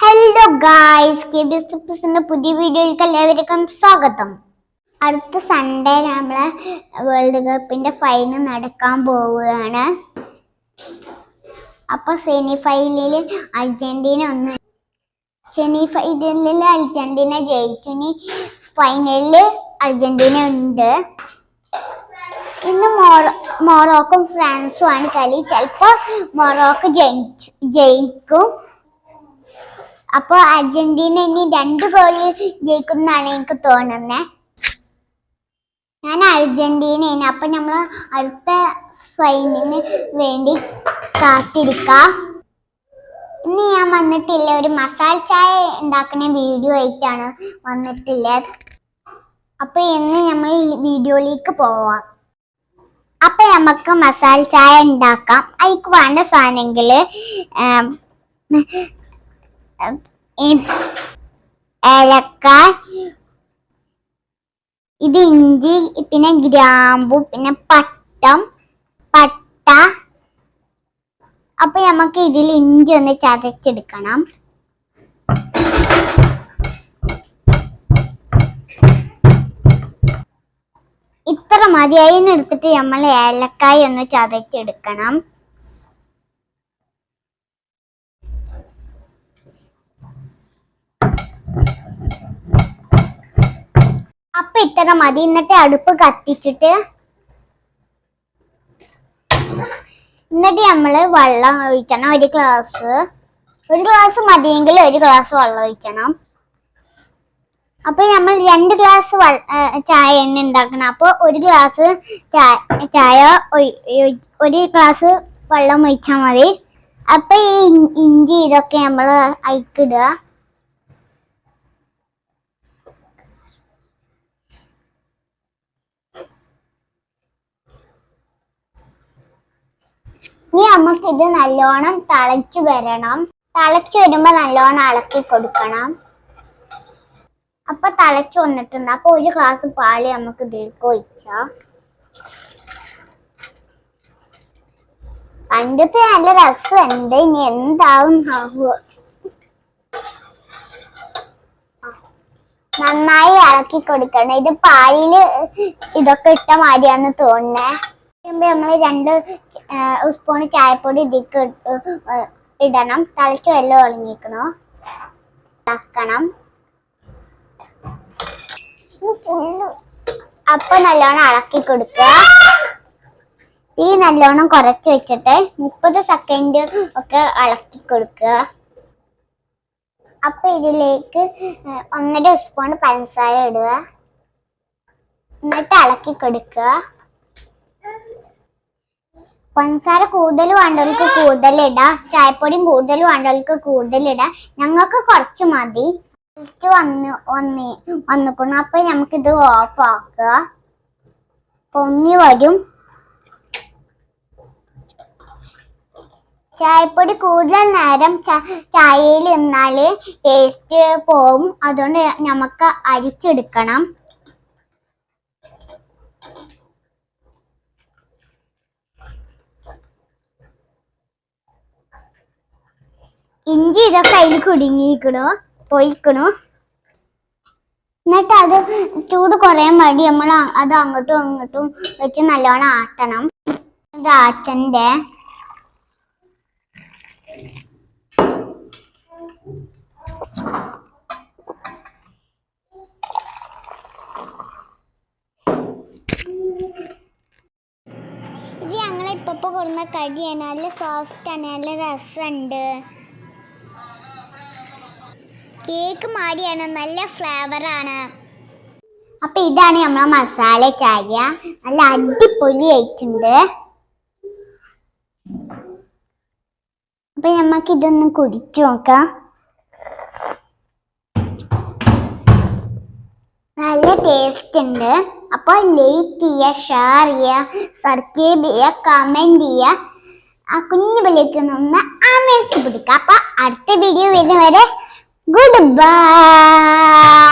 Hello guys K B S പ്ലസിന്റെ പുതിയ വീഡിയോയിലേക്ക് എല്ലാവർക്കും സ്വാഗതം. അടുത്ത സൺഡേ നമ്മളെ വേൾഡ് കപ്പിന്റെ ഫൈനൽ നടക്കാൻ പോവുകയാണ്. അപ്പോൾ സെമി ഫൈനലിൽ അർജന്റീന ഒന്ന് സെമി ഫൈനലിൽ അർജന്റീന ജയിച്ചു. ഇനി ഫൈനലിൽ അർജന്റീന ഉണ്ട്. ഇന്ന് മോറോ മൊറോക്കും ഫ്രാൻസും ആണ് കളി. ചിലപ്പോൾ മൊറോക്ക് ജയിച്ചു ജയിക്കും. അപ്പൊ അർജന്റീന ഇനി രണ്ട് ഗോളി ജയിക്കുന്നാണ് എനിക്ക് തോന്നുന്നത് ഞാൻ അർജന്റീനയാണ്. അപ്പൊ നമ്മൾ അടുത്ത ഫൈനലിന് വേണ്ടി കാത്തിരിക്കാം. ഇന്ന് ഞാൻ വന്നിട്ടില്ല. ഒരു മസാല ചായ ഉണ്ടാക്കുന്ന വീഡിയോ ആയിട്ടാണ് വന്നിട്ടുള്ളത് അപ്പൊ ഇന്ന് നമ്മൾ ഈ വീഡിയോയിലേക്ക് പോവാം. അപ്പൊ നമുക്ക് മസാല ചായ ഉണ്ടാക്കാം. അതിക്ക് വേണ്ട സാധനങ്ങൾ ഏലക്ക ഇത് ഇഞ്ചി പിന്നെ ഗ്രാമ്പു പിന്നെ പട്ടം പട്ട. അപ്പൊ നമുക്ക് ഇതിൽ ഇഞ്ചി ഒന്ന് ചതച്ചെടുക്കണം. ഇത്ര മതിയായി എടുത്തിട്ട് നമ്മൾ ഏലക്കായ ഒന്ന് ചതച്ചെടുക്കണം. ഇത്ര മതി. എന്നിട്ട് അടുപ്പ് കത്തിച്ചിട്ട് എന്നിട്ട് നമ്മൾ വെള്ളം ഒഴിക്കണം. ഒരു ഗ്ലാസ് ഒരു ഗ്ലാസ് മതിയെങ്കിൽ ഒരു ഗ്ലാസ് വെള്ളം ഒഴിക്കണം. അപ്പൊ നമ്മൾ രണ്ട് ഗ്ലാസ് ചായ തന്നെ ഉണ്ടാക്കണം. അപ്പൊ ഒരു ഗ്ലാസ് ചായ ഒരു ഗ്ലാസ് വെള്ളം ഒഴിച്ചാൽ മതി. അപ്പൊ ഈ ഇഞ്ചി ഇതൊക്കെ നമ്മൾ അയക്കിടുക ഇനി നമുക്ക് ഇത് നല്ലോണം തളച്ചു വരണം. തളച്ചു വരുമ്പോ നല്ലോണം അളക്കി കൊടുക്കണം. അപ്പൊ തളച്ചു വന്നിട്ടുണ്ട്. അപ്പൊ ഒരു ഗ്ലാസ് പാൽ നമുക്ക് ഇതിലേക്ക് ഒഴിക്കാം. പണ്ടത്തെ നല്ല രസമുണ്ട്. ഇനി എന്താവും നന്നായി ഇളക്കി കൊടുക്കണം. ഇത് പാലിൽ ഇതൊക്കെ ഇട്ട മാതിരിയാന്ന് തോന്നുന്നേ. നമ്മൾ രണ്ട് സ്പൂൺ ചായപ്പൊടി ഇതിക്ക് ഇടണം. തളിച്ച് എല്ലാം ഒളിഞ്ഞിക്കണോ ഇളക്കണം അപ്പൊ നല്ലോണം ഇളക്കി കൊടുക്കുക തീ നല്ലോണം കുറച്ച് വെച്ചിട്ട് മുപ്പത് സെക്കൻഡ് ഒക്കെ ഇളക്കി കൊടുക്കുക അപ്പൊ ഇതിലേക്ക് ഒന്നര സ്പൂൺ പഞ്ചസാര ഇടുക. എന്നിട്ട് ഇളക്കി കൊടുക്കുക പഞ്ചസാര കൂടുതൽ വേണ്ടവർക്ക് കൂടുതൽ ഇടാം ചായപ്പൊടിയും കൂടുതൽ വേണ്ടവർക്ക് കൂടുതൽ ഇടാം ഞങ്ങൾക്ക് കുറച്ച് മതി. വന്ന് വന്ന് വന്നിക്കണം. അപ്പൊ നമുക്കിത് ഓഫ് ആക്കുക. പൊങ്ങി വരും. ചായപ്പൊടി കൂടുതൽ നേരം ചായയിൽ നിന്നാൽ ടേസ്റ്റ് പോവും. അതുകൊണ്ട് നമുക്ക് അരിച്ചെടുക്കണം. ഇഞ്ചി ഇതൊക്കെ അതിൽ കുടുങ്ങിക്കണു പോയിക്കണു എന്നിട്ട് അത് ചൂട് കുറയാൻ വേണ്ടി നമ്മൾ അത് അങ്ങോട്ടും ഇങ്ങോട്ടും വെച്ച് നല്ലോണം ആട്ടണം. ഇത് ആട്ടണ്ടേ? ഇത് ഞങ്ങളിപ്പോ കൊടുന്ന കടിയാണ് നല്ല സോഫ്റ്റ് ആണ് നല്ല രസമുണ്ട് കേക്ക് മാടിയാണ്. നല്ല ഫ്ലേവർ ആണ്. അപ്പൊ ഇതാണ് നമ്മളെ മസാല ചായ. നല്ല അടിപൊളി ആയിട്ടുണ്ട് അപ്പൊ നമുക്ക് ഇതൊന്ന് കുടിച്ചു നോക്കാം. നല്ല ടേസ്റ്റ് ഉണ്ട്. അപ്പോൾ ലൈക്ക് ചെയ്യുക ഷെയർ ചെയ്യുക സബ്സ്ക്രൈബ് ചെയ്യുക കമന്റ് ചെയ്യുക. ആ കുഞ്ഞു പിള്ളേക്ക് നിന്ന് ആമേഴ്സ് പിടിക്കുക. അപ്പോൾ അടുത്ത വീഡിയോ വരുന്നവരെ ഗുഡ് ബൈ